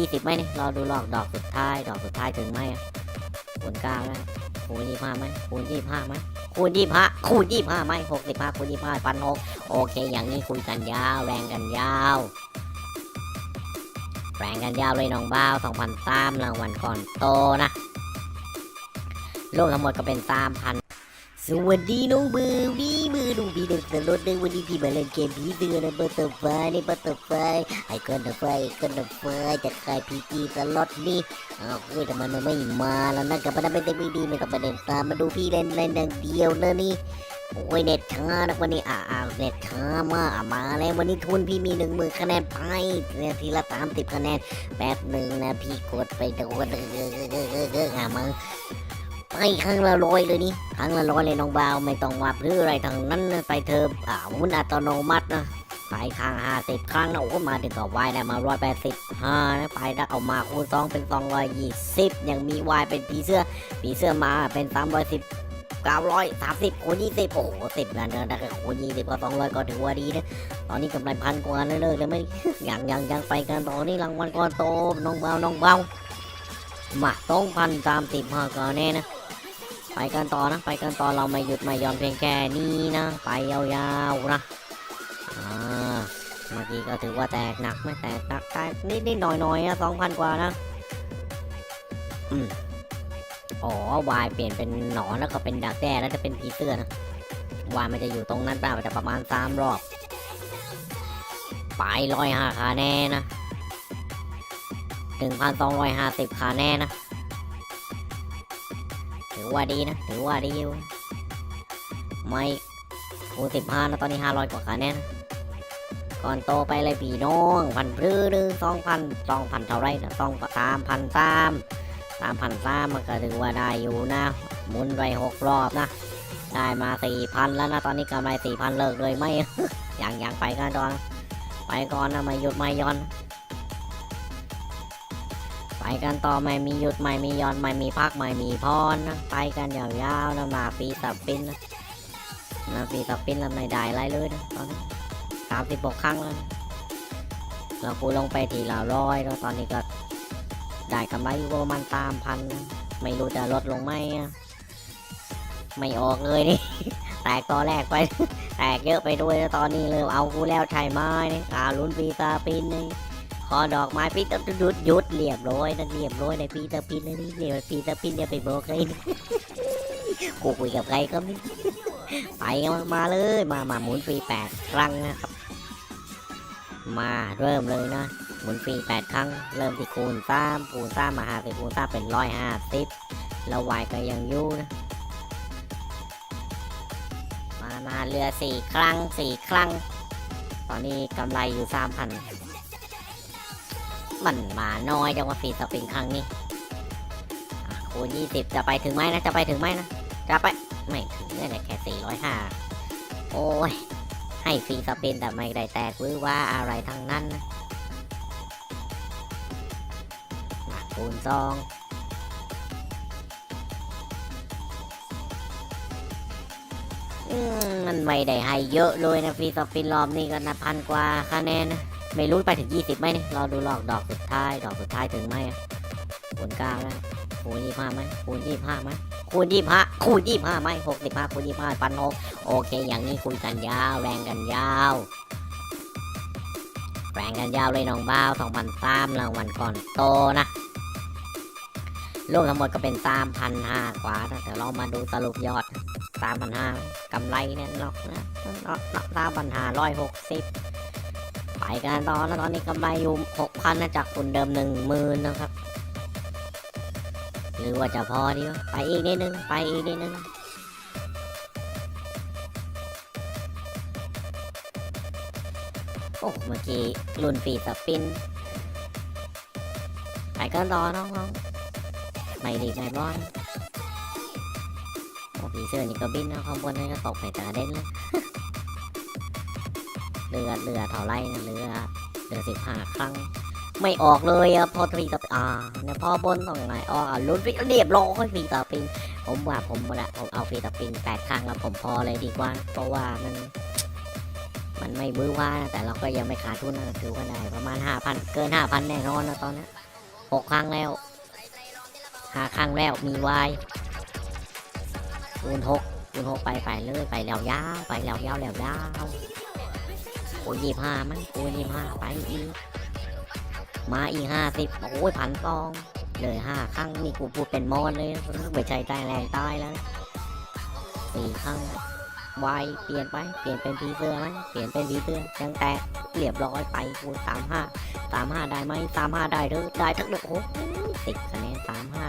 ยี่สิบไหมเนี่ยรอดูหลอกดอกสุดท้าย ดอกสุดท้ายถึงไหมคูณเก้าแล้วคูณยี่ห้าไหมคูณยี่ห้าไหมคูณยี่ห้าคูณยี่ห้าไหมหกสิบห้าคูณยี่ห้าพันหกโอเค อย่างนี้คุยกันยาวแรงกันยาวแรงกันยาวเลยน้องบ้าวสองพันสามรางวัลก่อนโตนะรวมทั้งหมดก็เป็นสามพัน วัสดีน้องเบอร์วี่เบอร์ดูพี่เด็กตลอดในวันนี้พี่มาเล่นเกมผีเดือนนะบอร์เตอร์ไฟในเบอร์เตอร์ไฟไอ้ก้อนเตอร์ไฟก้อนเตอร์ไฟจะใครพีจีตลอดนี่อ้าวเฮ้ยทำไมมันไม่มาแล้วนั่นกับมันไม่ได้ไม่ดีไม่ต้องไปเล่นตามมาดูพี่เล่นเล่นดังเดียวนะนี่โอ้ยเน็ตช้านะวันนี้อ้าเน็ตช้ามากมาแล้ววันนี้ทุนพี่มีหนึ่งหมื่นคะแนนไปเนี่ยทีละสามสิบคะแนนแป๊บหนึ่งนะพี่กดไปโดนเออเออเออเออเอออะมึง ไปครั้งละร้อยเลยนี่ครั้งละร้อยเลยน้องบาวไม่ต้องวับหรืออะไรทางนั้นไปเธออ่าหมุนอัตโนมัตินะไปครั้งห้าสิบครั้งนะโอ้มาถึงกับวายได้มาร้อยแปดสิบห้านะไปได้เอามาคูณสองเป็นสองร้อยยี่สิบยังมีวายเป็นผีเสื้อผีเสื้อมาเป็นสามร้อยสิบเก้าร้อยสามสิบคูณยี่สิบโอ้โหสิบแล้วเนะถ้คูณยี่สิบก็สองร้อยก็ถือว่าดีนะตอนนี้กำไรพันกว่าเลยเลยเลยไม่ยังยังยังไปกันต่อนี่รางวัลก้อนโตน้องเบาน้องเบามาต้องพันสามสิบห้าก็แน่นะ ไปกันต่อนะ ไปกันต่อเราไม่หยุดไม่ยอนเพียงแค่นี้นะ ไปยาวๆนะอ่าเมื่อกี้ก็ถือว่าแตกหนักไม่แตกหนักแตกนิดๆหน่อยๆอะสองพันกว่านะอืมอ๋อวายเปลี่ยนเป็นหนอนแล้วก็เป็นดักแด้แล้วจะเป็นผีเสื้อนะวายมันจะอยู่ตรงนั้นเปล่ามันจะประมาณสามรอบ ไปร้อยห้าคาแน่นะหนึ่งพันสองร้อยห้าสิบคาแน่นะ ถือว่าดีนะ ถือว่าดีอยู่ไม่คูณสิบห้านะตอนนี้ห้าร้อยกว่าคะแนนก่อนโตไปเลยพี่น้องพันพรื้หรือสองพันสองพันเท่าไรนะสองสามพันสามสามพันสามมันก็ถือว่าได้อยู่นะหมุนไปหกรอบนะ ได้มาสี่พันแล้วนะ ตอนนี้กำไรสี่พันเลิกเลยไหมอย่างอย่างไปกันก่อน ไปก่อนนะไม่หยุดไม่ย่อน กันต่อไม่มีหยุดไม่มีย้อนไม่มีพักไม่มีพรนะไปกันยาวๆนะมาปีสับปินนะมาปีสับปินแล้วไม่ได้ไรเลยนะตอนนี้สามสิบหกครั้งแล้วเราคูลงไปทีละร้อยแล้วตอนนี้ก็ได้กำไรอยู่ประมาณสามพันนะไม่รู้จะลดลงไหมไม่ออกเลยนี่ แตกตอนแรกไป แตกเยอะไปด้วยแล้วตอนนี้เลยเอากูแล้วใช่ไหมนี่อาลุ้นปีตาปินนี่ ขอดอกไม้ปีเตอร์หยุดยุดเรียบร้อยนะเรียบร้อยในปีเตอร์พินนะนี่เรียบปีเตอร์พินเนี่ยไปบอกใครกูคุยกับใครก็ไม่ไปมามาเลยมามาหมุนฟรีแปดครั้งนะครับ มาเริ่มเลยนะ หมุนฟรีแปดครั้ง เริ่มที่คูณสามคูณสามมาหาสิคูณสามเป็นร้อยห้าสิบแล้ววายก็ยังยู่นะมามาเรือสี่ครั้งสี่ครั้ง ตอนนี้กำไรอยู่สามพัน มันมาน้อยจังว่าฟรีสปริงครั้งนี้คูณยี่สิบจะไปถึงไหมนะ จะไปถึงไหมนะ จะไป ไม่ถึงเนี่ยแค่สี่ร้อยห้าโอ้ย ให้ฟรีสปินแต่ไม่ได้แตกหรือว่าอะไรทั้งนั้นนะคูณสองมันไม่ได้ให้เยอะเลยนะฟรีสปินรอบนี้ก็นะพันกว่าคะแนนนะ ไม่รู้ไปถึง 20ไหมเนี่ยรอดูหลอกดอกสุดท้าย ดอกสุดท้ายถึงไหมคูณเก้าแล้วคูณยี่ห้าไหมคูณยี่ห้าไหมคูณยี่ห้าคูณยี่ห้าไหมหกสิบห้าคูณยี่ห้าพันหกโอเค อย่างนี้คุยกันยาวแรงกันยาวแรงกันยาวเลยน้องบ้าวสองพันสามรางวัลก่อนโตนะรวมทั้งหมดก็เป็นสามพันห้ากว่านะแต่เรามาดูสรุปยอดสามพันห้ากำไรเนี่ยนอกนะนอกนอกสามพันห้าร้อยหกสิบ ไปกันต่อแล้วตอนนี้กำไรอยู่หกพันนะจากทุนเดิมหนึ่งหมื่นนะครับ หรือว่าจะพอดีวะไปอีกนิดนึง ไปอีกนิดนึงโอ้เมื่อกี้รุ่นปีสปิน ไปกันต่อน้องๆไม่ดีไม่บอลโอ้ผีเสื้อนี่ก็บินนะข้างบนนี่ก็ตกใส่ตาเด่นเลย เรือเรือเท่าไรเรือเรือสิบห้าครั้ง ไม่ออกเลยอะพอทรีกับอ่าเนี่ยพอบนตรงไหนออกอะลุ้นไปเรียบร้อยฟีต่อปิง ผมว่าผมละผมเอาฟีต่อปิงแปดครั้งแล้วผมพอเลยดีกว่า เพราะว่ามัน มันไม่บื้อว่านะแต่เราก็ยังไม่ขาดทุนนะถือว่าได้ประมาณห้าพันเกินห้าพันแน่นอนนะตอนนี้หกครั้งแล้วห้าครั้งแล้วมีวายคูณหกคูณหกไปไปเลยไปแล้วยาวไปแล้วยาวแล้วยาว โอ้ยยี่ห้ามันโอ้ยยี่ห้าไปอีก มาอีห้าสิบโอ้ยพันฟอง เลยห้าครั้งนี่กูพูดเป็นมอนเลยไม่ใช่ใต้แรงใต้แล้วสี่ครั้งวายเปลี่ยนไป เปลี่ยนเป็นผีเสื้อไหมเปลี่ยนเป็นผีเสื้อยังแตกเรียบร้อยไปคูณสามห้าสามห้าได้ไหมสามห้าได้เด้อได้ทั้งเด้อโอ้ติดคะแนนสามห้า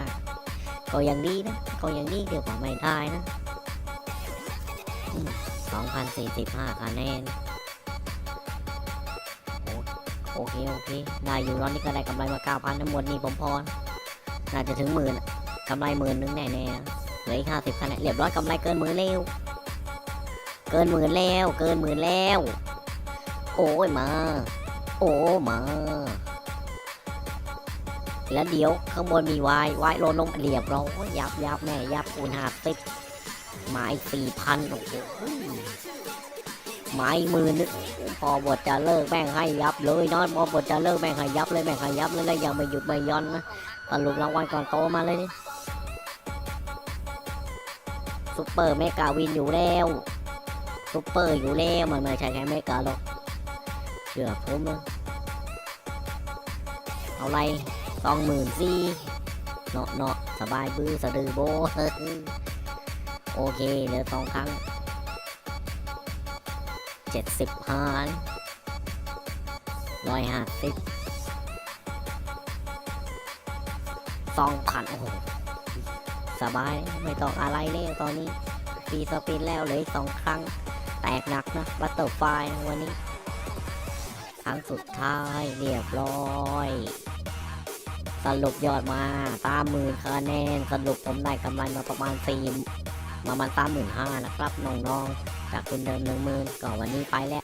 ก็ยังดีนะก็ยังดีเดี๋ยวกว่าไม่ได้นะสองพันสี่สิบห้าคะแนน โอเคโอเค ได้อยู่รอบนี้ก็ได้กำไรมาเก้าพันทั้งหมดนี่ผมพอ น่าจะถึงหมื่นกำไรหมื่นนึงแน่ๆนะเหลืออีกห้าสิบคะแนนเรียบร้อยกำไรเกินหมื่นแล้วเกินหมื่นแล้วเกินหมื่นแล้ว โอ้ยมา โอ้มาแล้วเดี๋ยวข้างบนมีวายวายโลนลงเรียบร้อยยับยับแน่ยับคูณหาสิบหมายสี่พันโอ้โห หมายหมื่นนึงพอบทจะเลิกแม่งให้ยับเลยนอนพอบทจะเลิกแม่งให้ยับเลยแม่งให้ยับเลยแล้วยังไม่หยุดไม่ย่อนนะสรุปรางวัลก่อนโตมาเลยนี่ซุปเปอร์เมกาวินอยู่แล้วซุปเปอร์อยู่แล้วมันไม่ใช่แค่เมกาหรอกเชื่อผมเลยเอาไรสองหมื่นสี่เนาะเนาะสบายบื้อสะดือโบโอเคเหลือสองครั้ง เจ็ดสิบห้าร้อยห้าสิบสองพันโอ้โหสบายไม่ต้องอะไรแล้วตอนนี้ฟรีสปินแล้วเลืออีกสองครั้ง แตกหนักนะบัตเตอร์ไฟวันนี้ ครั้งสุดท้ายเรียบร้อย สรุปยอดมาสามหมื่นคะแนน สรุปผมได้กำไรมาประมาณสี่ประมาณสามหมื่นห้านะครับน้องๆ จากคุณเดิมหนึ่งหมื่นก็วันนี้ไปแล้ว